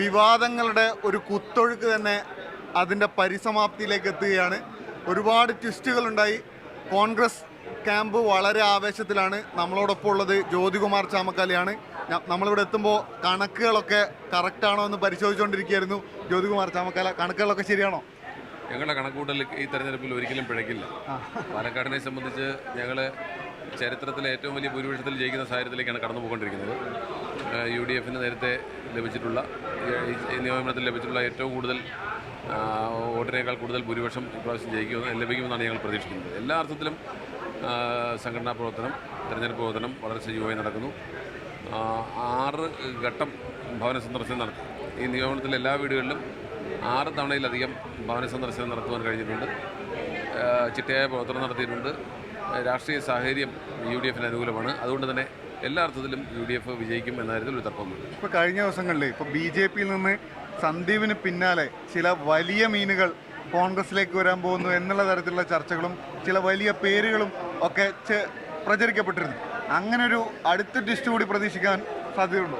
വിവാദങ്ങളുടെ ഒരു കുത്തൊഴുക്ക് തന്നെ അതിന്റെ പരിസമാപ്തിയിലേക്ക് എത്തുകയാണ്. ഒരുപാട് ട്വിസ്റ്റുകളുണ്ടായി കോൺഗ്രസ് ക്യാമ്പ് വളരെ ആവേശത്തിലാണ്. നമ്മളോടൊപ്പം ഉള്ളത് ജ്യോതികുമാർ ചാമക്കാലിയാണ്. നമ്മളിവിടെ എത്തുമ്പോൾ കണക്കുകളൊക്കെ കറക്റ്റാണോ എന്ന് പരിശോധിച്ചുകൊണ്ടിരിക്കുകയായിരുന്നു ജ്യോതികുമാർ ചാമക്കാല. കണക്കുകളൊക്കെ ശരിയാണോ? ഞങ്ങളുടെ കണക്കൂട്ടൽ ഈ തെരഞ്ഞെടുപ്പിൽ ഒരിക്കലും പിഴക്കില്ല. പാലക്കാടിനെ സംബന്ധിച്ച് ഞങ്ങൾ ചരിത്രത്തിലെ ഏറ്റവും വലിയ ഭൂരിപക്ഷത്തിൽ ജയിക്കുന്ന സാഹചര്യത്തിലേക്കാണ് കടന്നു പോയിക്കൊണ്ടിരിക്കുന്നത് യു ഡി എഫിന് നേരത്തെ ലഭിച്ചിട്ടുള്ള നിയമനത്തിൽ ലഭിച്ചിട്ടുള്ള ഏറ്റവും കൂടുതൽ വോട്ടിനേക്കാൾ കൂടുതൽ ഭൂരിപക്ഷം ഇപ്രാവശ്യം ജയിക്കുമെന്ന് ലഭിക്കുമെന്നാണ് ഞങ്ങൾ പ്രതീക്ഷിക്കുന്നത്. എല്ലാ അർത്ഥത്തിലും സംഘടനാ പ്രവർത്തനം തെരഞ്ഞെടുപ്പ് പ്രവർത്തനം വളരെ സജീവമായി നടക്കുന്നു. ആറ് ഘട്ടം ഭവന സന്ദർശനം നടത്തി. ഈ നിയമനത്തിലെ എല്ലാ വീടുകളിലും ആറ് തവണയിലധികം ഭവന സന്ദർശനം നടത്തുവാൻ കഴിഞ്ഞിട്ടുണ്ട്. ചിട്ടയായ പ്രവർത്തനം നടത്തിയിട്ടുണ്ട്. രാഷ്ട്രീയ സാഹചര്യം യു ഡി എഫിന് അനുകൂലമാണ്. അതുകൊണ്ട് തന്നെ എല്ലാ അർത്ഥത്തിലും യു ഡി എഫ് വിജയിക്കും എന്ന കാര്യത്തിൽ ഒരു തർക്കമൊന്നുമില്ല ഇപ്പോൾ കഴിഞ്ഞ ദിവസങ്ങളിൽ ഇപ്പോൾ ബി ജെ പിയിൽ നിന്ന് സന്ദീപിന് പിന്നാലെ ചില വലിയ മീനുകൾ കോൺഗ്രസിലേക്ക് വരാൻ പോകുന്നു എന്നുള്ള തരത്തിലുള്ള ചർച്ചകളും ചില വലിയ പേരുകളും ഒക്കെ പ്രചരിക്കപ്പെട്ടിരുന്നു. അങ്ങനെ ഒരു അടുത്ത ടിസ്റ്റ് കൂടി പ്രതീക്ഷിക്കാൻ സാധ്യതയുണ്ടോ?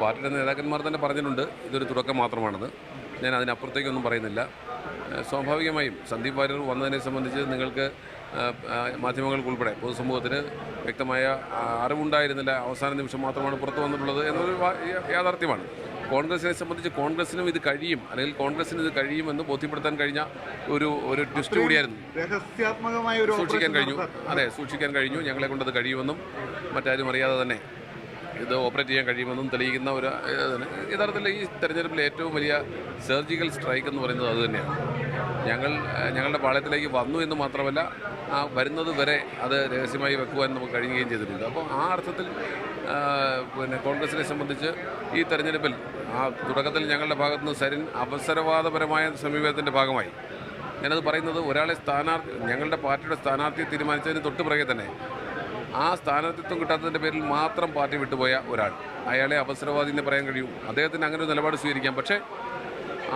പാർട്ടിയുടെ നേതാക്കന്മാർ തന്നെ പറഞ്ഞിട്ടുണ്ട് ഇതൊരു തുടക്കം മാത്രമാണെന്ന് ഞാൻ അതിനപ്പുറത്തേക്കൊന്നും പറയുന്നില്ല. സ്വാഭാവികമായും സന്ദീപ് വാര്യർ വന്നതിനെ സംബന്ധിച്ച് നിങ്ങൾക്ക് മാധ്യമങ്ങൾക്ക് ഉൾപ്പെടെ പൊതുസമൂഹത്തിന് വ്യക്തമായ അറിവുണ്ടായിരുന്നില്ല. അവസാന നിമിഷം മാത്രമാണ് പുറത്തു വന്നിട്ടുള്ളത് എന്നൊരു യാഥാർത്ഥ്യമാണ്. കോൺഗ്രസിനെ സംബന്ധിച്ച് കോൺഗ്രസിനും ഇത് കഴിയും. അല്ലെങ്കിൽ കോൺഗ്രസിന് ഇത് കഴിയുമെന്ന് ബോധ്യപ്പെടുത്താൻ കഴിഞ്ഞ ഒരു ഒരു ട്വിസ്റ്റ് കൂടിയായിരുന്നു. സൂക്ഷിക്കാൻ കഴിഞ്ഞു. അതെ സൂക്ഷിക്കാൻ കഴിഞ്ഞു. ഞങ്ങളെ കൊണ്ടത് കഴിയുമെന്നും മറ്റാരും അറിയാതെ തന്നെ ഇത് ഓപ്പറേറ്റ് ചെയ്യാൻ കഴിയുമെന്നും തെളിയിക്കുന്ന ഒരു യഥാർത്ഥത്തിൽ ഈ തെരഞ്ഞെടുപ്പിലെ ഏറ്റവും വലിയ സർജിക്കൽ സ്ട്രൈക്ക് എന്ന് പറയുന്നത് അതുതന്നെയാണ് ഞങ്ങൾ ഞങ്ങളുടെ പാളയത്തിലേക്ക് വന്നു എന്ന് മാത്രമല്ല വരുന്നത് വരെ അത് രഹസ്യമായി വെക്കുവാൻ നമുക്ക് കഴിയുകയും ചെയ്തിട്ടുണ്ട്. അപ്പോൾ ആ അർത്ഥത്തിൽ പിന്നെ കോൺഗ്രസിനെ സംബന്ധിച്ച് ഈ തെരഞ്ഞെടുപ്പിൽ ആ തുടക്കത്തിൽ ഞങ്ങളുടെ ഭാഗത്തു നിന്ന് സരിൻ അവസരവാദപരമായ സമീപനത്തിന്റെ ഭാഗമായി. ഞാനത് പറയുന്നത് ഒരാളെ സ്ഥാനാർത്ഥി ഞങ്ങളുടെ പാർട്ടിയുടെ സ്ഥാനാർത്ഥിയെ തീരുമാനിച്ചതിന് തൊട്ട് പിറകെ തന്നെ ആ സ്ഥാനാർത്ഥിത്വം കിട്ടാത്തതിന്റെ പേരിൽ മാത്രം പാർട്ടി വിട്ടുപോയ ഒരാൾ. അയാളെ അവസരവാദി എന്ന് പറയാൻ കഴിയും. അദ്ദേഹത്തിന് അങ്ങനെ ഒരു നിലപാട് സ്വീകരിക്കാം. പക്ഷേ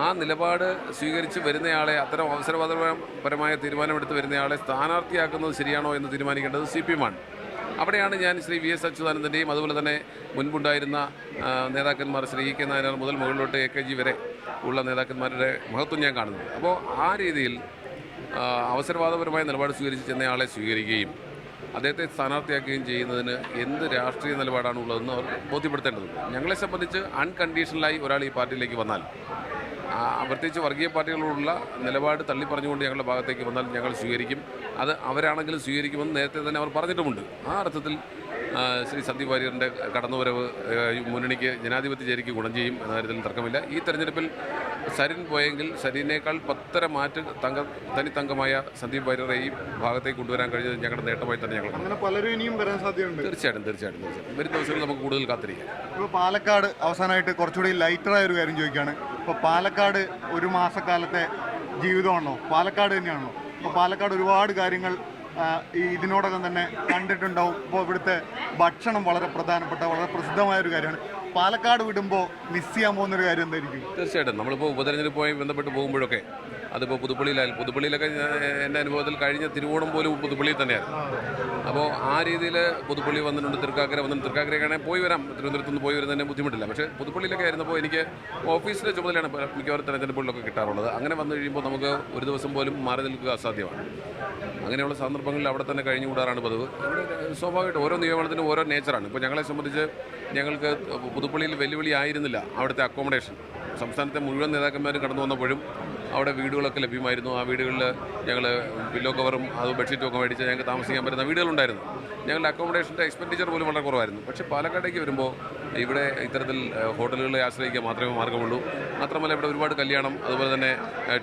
ആ നിലപാട് സ്വീകരിച്ച് വരുന്നയാളെ അത്തരം അവസരവാദപരമായ തീരുമാനമെടുത്ത് വരുന്നയാളെ സ്ഥാനാർത്ഥിയാക്കുന്നത് ശരിയാണോ എന്ന് തീരുമാനിക്കേണ്ടത് സി പി എമ്മാണ് അവിടെയാണ് ഞാൻ ശ്രീ വി എസ് അച്യുതാനന്ദന്റെയും അതുപോലെ തന്നെ മുൻപുണ്ടായിരുന്ന നേതാക്കന്മാർ ശ്രീ കെ നായനാർ മുതൽ മുകളിലോട്ട് എ കെ ജി വരെ ഉള്ള നേതാക്കന്മാരുടെ മഹത്വം ഞാൻ കാണുന്നത്. അപ്പോൾ ആ രീതിയിൽ അവസരവാദപരമായ നിലപാട് സ്വീകരിച്ച് ചെന്നയാളെ സ്വീകരിക്കുകയും അദ്ദേഹത്തെ സ്ഥാനാർത്ഥിയാക്കുകയും ചെയ്യുന്നതിന് എന്ത് രാഷ്ട്രീയ നിലപാടാണ് ഉള്ളതെന്ന് അവർ ബോധ്യപ്പെടുത്തേണ്ടതുണ്ട്. ഞങ്ങളെ സംബന്ധിച്ച് അൺകണ്ടീഷണലായി ഒരാൾ ഈ പാർട്ടിയിലേക്ക് വന്നാൽ പ്രത്യേകിച്ച് വർഗീയ പാർട്ടികളോടുള്ള നിലപാട് തള്ളി പറഞ്ഞുകൊണ്ട് ഞങ്ങളുടെ ഭാഗത്തേക്ക് വന്നാൽ ഞങ്ങൾ സ്വീകരിക്കും. അത് അവരാണെങ്കിലും സ്വീകരിക്കുമെന്ന് നേരത്തെ തന്നെ അവർ പറഞ്ഞിട്ടുമുണ്ട്. ആ അർത്ഥത്തിൽ ശ്രീ സന്ദീപ് വാര്യറിന്റെ കടന്നുവരവ് മുന്നണിക്ക് ജനാധിപത്യ ചേരിക്ക് ഗുണം ചെയ്യും എന്ന കാര്യത്തിൽ തർക്കമില്ല. ഈ തെരഞ്ഞെടുപ്പിൽ സരിൻ പോയെങ്കിൽ സരിനേക്കാൾ പത്തര മാറ്റ് തങ്ക തനി തങ്കമായ സന്ദീപ് വാര്യറെ ഈ ഭാഗത്തേക്ക് കൊണ്ടുവരാൻ കഴിഞ്ഞത് ഞങ്ങളുടെ നേട്ടമായി തന്നെ ഞങ്ങൾ. അങ്ങനെ പലരും ഇനിയും വരാൻ സാധ്യതയുണ്ട്. തീർച്ചയായിട്ടും തീർച്ചയായിട്ടും തീർച്ചയായിട്ടും. വരും ദിവസങ്ങളിൽ നമുക്ക് കൂടുതൽ കാത്തിരിക്കാം. ഇപ്പോൾ പാലക്കാട് അവസാനമായിട്ട് കുറച്ചുകൂടി ലൈറ്ററായ ഒരു കാര്യം ചോദിക്കുകയാണ്. ഇപ്പോൾ പാലക്കാട് ഒരു മാസക്കാലത്തെ ജീവിതമാണോ? പാലക്കാട് തന്നെയാണോ? ഇപ്പോൾ പാലക്കാട് ഒരുപാട് കാര്യങ്ങൾ ഈ ഇതിനോടകം തന്നെ കണ്ടിട്ടുണ്ടാവും. ഇപ്പോൾ ഇവിടുത്തെ ഭക്ഷണം വളരെ പ്രധാനപ്പെട്ട വളരെ പ്രസിദ്ധമായ ഒരു കാര്യമാണ്. പാലക്കാട് വിടുമ്പോൾ മിസ് ചെയ്യാൻ പോകുന്നൊരു കാര്യം എന്തായിരിക്കും? തീർച്ചയായിട്ടും. നമ്മളിപ്പോൾ ഉപതെരഞ്ഞെടുപ്പുമായി ബന്ധപ്പെട്ട് പോകുമ്പോഴൊക്കെ അതിപ്പോൾ പുതുപ്പള്ളിയിലായാലും പുതുപ്പള്ളിയിലൊക്കെ എന്റെ അനുഭവത്തിൽ കഴിഞ്ഞ തിരുവോണം പോലും പുതുപ്പള്ളിയിൽ തന്നെയായിരുന്നു. അപ്പോൾ ആ രീതിയിൽ പുതുപ്പള്ളി വന്നിട്ടുണ്ട് തൃക്കാക്കര വന്നിട്ടുണ്ട്. തൃക്കാക്കരയ്ക്കാണെങ്കിൽ പോയി വരാം. തിരുവനന്തപുരത്ത് നിന്ന് പോയി വരുന്നതിന് ബുദ്ധിമുട്ടില്ല. പക്ഷേ പുതുപ്പള്ളിയിലൊക്കെ ആയിരുന്നപ്പോൾ എനിക്ക് ഓഫീസിലെ ചുമതലയാണ് മിക്കവാറും തെരഞ്ഞെടുപ്പുകളിലൊക്കെ കിട്ടാറുള്ളത്. അങ്ങനെ വന്നു കഴിയുമ്പോൾ നമുക്ക് ഒരു ദിവസം പോലും മാറി നിൽക്കുക അസാധ്യമാണ്. അങ്ങനെയുള്ള സന്ദർഭങ്ങളിൽ അവിടെ തന്നെ കഴിഞ്ഞു കൂടാറാണ് പതിവ്. സ്വാഭാവികമായിട്ട് ഓരോ നിയമനത്തിനും ഓരോ നേച്ചറാണ്. ഇപ്പോൾ ഞങ്ങളെ സംബന്ധിച്ച് ഞങ്ങൾക്ക് പുതുപ്പള്ളിയിൽ വെല്ലുവിളി ആയിരുന്നില്ല അവിടുത്തെ അക്കോമഡേഷൻ സംസ്ഥാനത്തെ മുഴുവൻ നേതാക്കന്മാരും കടന്നു വന്നപ്പോഴും അവിടെ വീടുകളൊക്കെ ലഭ്യമായിരുന്നു. ആ വീടുകളിൽ ഞങ്ങൾ പില്ലോ കവറും അത് ബെഡ്ഷീറ്റും ഒക്കെ മേടിച്ച് ഞങ്ങൾക്ക് താമസിക്കാൻ പറ്റുന്ന വീടുകളുണ്ടായിരുന്നു. ഞങ്ങളുടെ അക്കോമഡേഷന്റെ എക്സ്പെൻഡിച്ചർ പോലും വളരെ കുറവായിരുന്നു. പക്ഷേ പാലക്കാടേക്ക് വരുമ്പോൾ ഇവിടെ ഇത്തരത്തിൽ ഹോട്ടലുകളെ ആശ്രയിക്കാൻ മാത്രമേ മാർഗമുള്ളൂ. മാത്രമല്ല ഇവിടെ ഒരുപാട് കല്യാണം അതുപോലെ തന്നെ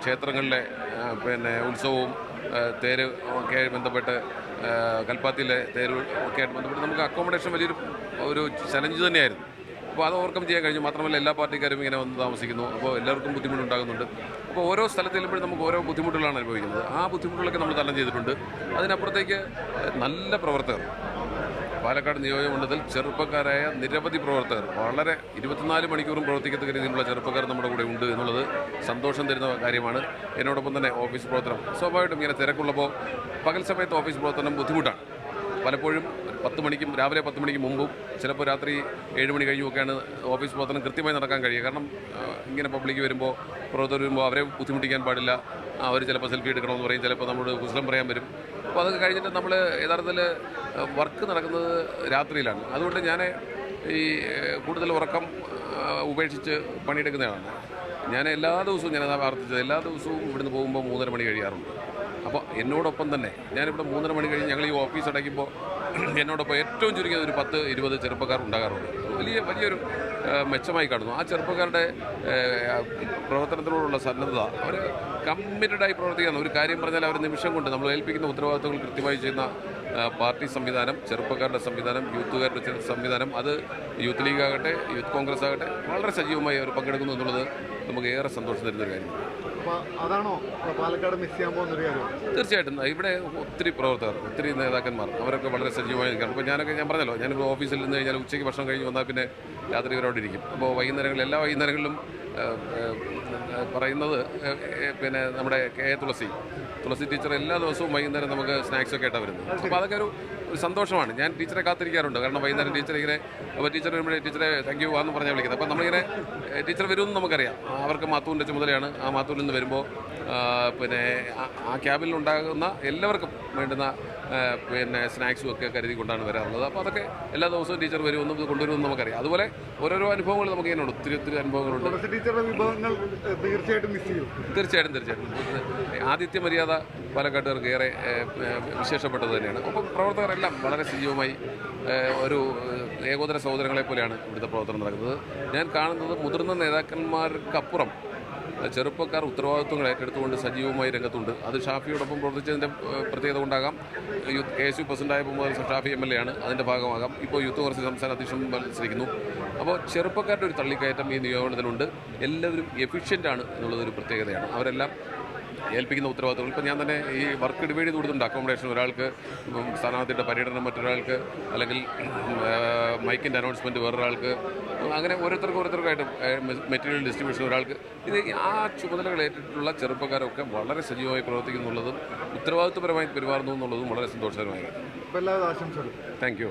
ക്ഷേത്രങ്ങളിലെ പിന്നെ ഉത്സവവും തേര് ഒക്കെ ബന്ധപ്പെട്ട് കൽപ്പാത്തിയിലെ തേര് ഒക്കെ ആയിട്ട് ബന്ധപ്പെട്ട് നമുക്ക് അക്കോമഡേഷൻ വലിയൊരു ഒരു ചലഞ്ച് തന്നെയായിരുന്നു. അപ്പോൾ അത് ഓവർകം ചെയ്യാൻ കഴിഞ്ഞു. മാത്രമല്ല എല്ലാ പാർട്ടിക്കാരും ഇങ്ങനെ വന്ന് താമസിക്കുന്നു. അപ്പോൾ എല്ലാവർക്കും ബുദ്ധിമുട്ടുണ്ടാകുന്നുണ്ട്. അപ്പോൾ ഓരോ സ്ഥലത്ത് ചെല്ലുമ്പോഴും നമുക്ക് ഓരോ ബുദ്ധിമുട്ടുകളാണ് അനുഭവിക്കുന്നത്. ആ ബുദ്ധിമുട്ടുകളൊക്കെ നമ്മൾ തരണം ചെയ്തിട്ടുണ്ട്. അതിനപ്പുറത്തേക്ക് നല്ല പ്രവർത്തകർ. പാലക്കാട് നിയോജകമണ്ഡലത്തിൽ ചെറുപ്പക്കാരായ നിരവധി പ്രവർത്തകർ. വളരെ ഇരുപത്തിനാല് മണിക്കൂറും പ്രവർത്തിക്കത്തക്ക രീതിയിലുള്ള ചെറുപ്പക്കാർ നമ്മുടെ കൂടെ ഉണ്ട് എന്നുള്ളത് സന്തോഷം തരുന്ന കാര്യമാണ്. എന്നോടൊപ്പം തന്നെ ഓഫീസ് പ്രവർത്തനം സ്വാഭാവികമായിട്ടും ഇങ്ങനെ തിരക്കുള്ളപ്പോൾ പകൽ സമയത്ത് ഓഫീസ് പ്രവർത്തനം ബുദ്ധിമുട്ടാണ്. പലപ്പോഴും പത്ത് മണിക്കും രാവിലെ പത്ത് മണിക്ക് മുമ്പും ചിലപ്പോൾ രാത്രി ഏഴ് മണി കഴിഞ്ഞുമൊക്കെയാണ് ഓഫീസ് പ്രവർത്തനം കൃത്യമായി നടക്കാൻ കഴിയുക. കാരണം ഇങ്ങനെ പബ്ലിക് വരുമ്പോൾ പ്രവർത്തകർ വരുമ്പോൾ അവരെ ബുദ്ധിമുട്ടിക്കാൻ പാടില്ല. അവർ ചിലപ്പോൾ സെൽഫി എടുക്കണമെന്ന് പറയും ചിലപ്പോൾ നമ്മൾ കുശലം പറയാൻ വരും. അപ്പോൾ അതൊക്കെ കഴിഞ്ഞിട്ട് നമ്മൾ യഥാർത്ഥത്തിൽ വർക്ക് നടക്കുന്നത് രാത്രിയിലാണ്. അതുകൊണ്ട് ഞാൻ ഈ കൂടുതൽ ഉറക്കം ഉപേക്ഷിച്ച് പണിയെടുക്കുന്നതാണ് ഞാൻ എല്ലാ ദിവസവും ഞാനത് ആവർത്തിച്ചത് എല്ലാ ദിവസവും ഇവിടുന്ന് പോകുമ്പോൾ മൂന്നര മണി കഴിയാറുണ്ട്. അപ്പോൾ എന്നോടൊപ്പം തന്നെ ഞാനിവിടെ മൂന്നര മണി കഴിഞ്ഞ് ഞങ്ങൾ ഈ ഓഫീസ് അടയ്ക്കുമ്പോൾ എന്നോടൊപ്പം ഏറ്റവും ചുരുങ്ങിയത് ഒരു പത്ത് ഇരുപത് ചെറുപ്പക്കാർ ഉണ്ടാകാറുണ്ട്. വലിയ വലിയൊരു മെച്ചമായി കാണുന്നു. ആ ചെറുപ്പക്കാരുടെ പ്രവർത്തനത്തിനോടുള്ള സന്നദ്ധത അവർ കമ്മിറ്റഡായി പ്രവർത്തിക്കുന്ന ഒരു കാര്യം പറഞ്ഞാൽ അവർ നിമിഷം കൊണ്ട് നമ്മൾ ഏൽപ്പിക്കുന്ന ഉത്തരവാദിത്തങ്ങൾ കൃത്യമായി ചെയ്യുന്ന പാർട്ടി സംവിധാനം ചെറുപ്പക്കാരുടെ സംവിധാനം യൂത്തുകാരുടെ സംവിധാനം അത് യൂത്ത് ലീഗ് ആകട്ടെ യൂത്ത് കോൺഗ്രസ് ആകട്ടെ വളരെ സജീവമായി അവർ പങ്കെടുക്കുന്നു എന്നുള്ളത് നമുക്ക് ഏറെ സന്തോഷം തരുന്നൊരു കാര്യമാണ്. അപ്പോൾ അതാണോ? പാലക്കാട് മിസ് ചെയ്യാൻ തീർച്ചയായിട്ടും. ഇവിടെ ഒത്തിരി പ്രവർത്തകർ ഒത്തിരി നേതാക്കന്മാർ. അവരൊക്കെ വളരെ സജീവമായി നിൽക്കണം അപ്പോൾ ഞാനൊക്കെ ഞാൻ പറഞ്ഞല്ലോ ഞാനിപ്പോൾ ഓഫീസിൽ നിന്ന് കഴിഞ്ഞാൽ ഉച്ചയ്ക്ക് ഭക്ഷണം കഴിഞ്ഞ് വന്നാൽ പിന്നെ രാത്രി ഇവരോട് ഇരിക്കും. അപ്പോൾ വൈകുന്നേരങ്ങളിൽ എല്ലാ വൈകുന്നേരങ്ങളിലും പറയുന്നത് പിന്നെ നമ്മുടെ കെ തുളസി. തുളസി ടീച്ചർ എല്ലാ ദിവസവും വൈകുന്നേരം നമുക്ക് സ്നാക്സൊക്കെ ആയിട്ടാണ് വരുന്നത്. അപ്പോൾ അതൊക്കെ ഒരു ഒരു സന്തോഷമാണ്. ഞാൻ ടീച്ചറെ കാത്തിരിക്കാറുണ്ട്. കാരണം വൈകുന്നേരം ടീച്ചർ ഇങ്ങനെ അപ്പോൾ ടീച്ചർ വരുമ്പോഴേ ടീച്ചറെ താങ്ക് യു എന്ന് പറഞ്ഞാൽ വിളിക്കുന്നത്. അപ്പോൾ നമ്മളിങ്ങനെ ടീച്ചർ വരുമെന്ന് നമുക്കറിയാം. അവർക്ക് മാത്തൂരിന്റെ ചുമതലയാണ്. ആ മാത്തൂരിൽ നിന്ന് വരുമ്പോൾ പിന്നെ ആ- ഉണ്ടാകുന്ന എല്ലാവർക്കും വേണ്ടുന്ന പിന്നെ സ്നാക്സും ഒക്കെ കരുതി കൊണ്ടാണ് വരാറുള്ളത്. അപ്പോൾ അതൊക്കെ എല്ലാ ദിവസവും ടീച്ചർ വരുമെന്നും ഇത് കൊണ്ടുവരുമെന്ന് നമുക്കറിയാം. അതുപോലെ ഓരോരോ അനുഭവങ്ങൾ നമുക്ക് ഇങ്ങനെയുണ്ട് ഒത്തിരി ഒത്തിരി അനുഭവങ്ങളുണ്ട്. തുളസി ടീച്ചറുടെ വിഭവങ്ങൾ തീർച്ചയായിട്ടും മിസ് ചെയ്യും. തീർച്ചയായിട്ടും തീർച്ചയായിട്ടും. ആദിത്യ മര്യാദ പാലക്കാട്ടുകാർക്ക് ഏറെ വിശേഷപ്പെട്ടത് തന്നെയാണ്. പ്രവർത്തകർ പ്രവർത്തകരെല്ലാം വളരെ സജീവമായി ഒരു ഏകോദര സഹോദരങ്ങളെ പോലെയാണ് ഇവിടുത്തെ പ്രവർത്തനം നടക്കുന്നത്. ഞാൻ കാണുന്നത് മുതിർന്ന നേതാക്കന്മാർക്കപ്പുറം ചെറുപ്പക്കാർ ഉത്തരവാദിത്വങ്ങൾ ഏറ്റെടുത്തുകൊണ്ട് സജീവമായി രംഗത്തുണ്ട്. അത് ഷാഫിയോടൊപ്പം പ്രവർത്തിച്ചതിന്റെ പ്രത്യേകത കൊണ്ടാകാം. യൂത്ത് കെ എസ് യു പ്രസിഡന്റായപ്പോൾ മുതൽ ഷാഫി എം എൽ എ ആണ്. അതിന്റെ ഭാഗമാകാം. ഇപ്പോൾ യൂത്ത് കോൺഗ്രസ് സംസ്ഥാന അധ്യക്ഷൻ മത്സരിക്കുന്നു. അപ്പോൾ ചെറുപ്പക്കാരുടെ ഒരു തള്ളിക്കയറ്റം ഈ നിയോഗത്തിലുണ്ട് എല്ലാവരും എഫിഷ്യന്റ് ആണ് എന്നുള്ളതൊരു പ്രത്യേകതയാണ്. അവരെല്ലാം ഏൽപ്പിക്കുന്ന ഉത്തരവാദിത്തങ്ങൾ ഇപ്പം ഞാൻ തന്നെ ഈ വർക്ക് ഡിവൈഡ് ചെയ്ത് കൊടുത്തിട്ടുണ്ട് അക്കോമഡേഷൻ ഒരാൾക്ക് സ്ഥാനാർത്ഥിയുടെ പര്യടനം മറ്റൊരാൾക്ക് അല്ലെങ്കിൽ മൈക്കിന്റെ അനൗൺസ്മെന്റ് വേറൊരാൾക്ക് അങ്ങനെ ഓരോരുത്തർക്കും ഓരോരുത്തർക്കായിട്ട് മെറ്റീരിയൽ ഡിസ്ട്രിബ്യൂഷൻ ഒരാൾക്ക്. ഇത് ആ ചുമതലകൾ ഏറ്റിട്ടുള്ള ചെറുപ്പക്കാരൊക്കെ വളരെ സജീവമായി പ്രവർത്തിക്കുന്നുള്ളതും ഉത്തരവാദിത്വപരമായി പെരുമാറുന്നു എന്നുള്ളതും വളരെ സന്തോഷകരമായ താങ്ക് യു